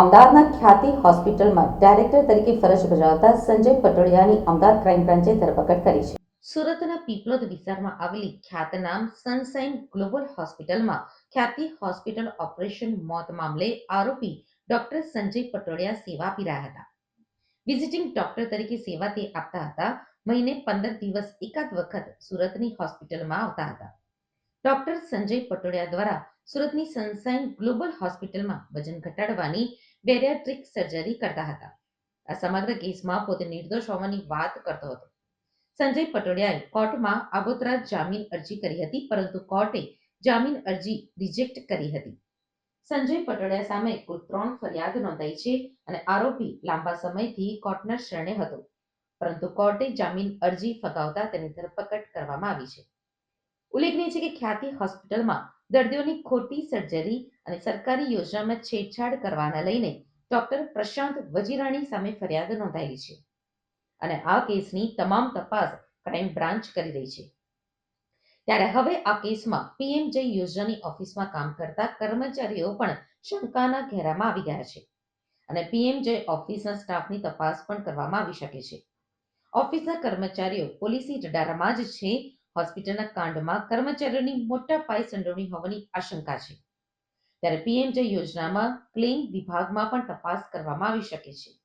અમદાવાદના ખ્યાતિ હોસ્પિટલમાં ડાયરેક્ટર તરીકે ફરજ બજાવતા સંજય પટોડિયાની અમદાવાદ ક્રાઇમ બ્રાન્ચે ધરપકડ કરી છે. સુરતના પીપલોદ વિસ્તારમાં આવેલી ખ્યાતનામ સનસાઇન ગ્લોબલ હોસ્પિટલમાં ખ્યાતિ હોસ્પિટલ ઓપરેશન મોત મામલે આરોપી ડોક્ટર સંજય પટોડિયા સેવા આપી રહ્યા હતા. વિઝિટિંગ ડોક્ટર તરીકે સેવા તે આપતા હતા. મહિને પંદર દિવસ એકાદ વખત સુરતની હોસ્પિટલમાં આવતા હતા. ડોક્ટર સંજય પટોડિયા દ્વારા સુરતની સનસાઇન ગ્લોબલ હોસ્પિટલમાં વજન ઘટાડવાની બેરિયાટ્રિક સર્જરી કરતા હતા. આ સમગ્ર કેસમાં પોતે નિર્દોષ હોવાની વાત કરતો હતો. સંજય પટોડિયાએ કોર્ટમાં આગોતરા જામીન અરજી કરી હતી, પરંતુ કોર્ટે જામીન અરજી રિજેક્ટ કરી હતી. સંજય પટોડિયા સામે કુલ ત્રણ ફરિયાદ નોંધાઈ છે અને આરોપી લાંબા સમયથી કોર્ટના શરણે હતો. પરંતુ કોર્ટે જામીન અરજી ફગાવતા તેની ધરપકડ કરવામાં આવી છે. ઉલ્લેખનીય છે કે ખ્યાતિ હોસ્પિટલમાં દર્દીઓની ખોટી સર્જરી અને સરકારી યોજનામાં છેડછાડ કરવાના લઈને ડોક્ટર પ્રશાંત વજીરાણી સામે ફરિયાદ નોંધાયેલી છે. અને આ કેસની તમામ તપાસ ક્રાઇમ બ્રાન્ચ કરી રહી છે. ત્યારે હવે આ કેસમાં પીએમજય યોજનાની ઓફિસમાં કામ કરતા કર્મચારીઓ પણ શંકાના ઘેરામાં આવી ગયા છે. અને પીએમજય ઓફિસના સ્ટાફની તપાસ પણ કરવામાં આવી શકે છે. ઓફિસના કર્મચારીઓ પોલીસી રડારમાં જ છે હોસ્પિટલના કાંડમાં કર્મચારીઓની મોટા પાયે સંડોવણી હોવાની આશંકા છે. ત્યારે પીએમજય યોજનામાં ક્લેમ વિભાગમાં પણ તપાસ કરવામાં આવી શકે છે.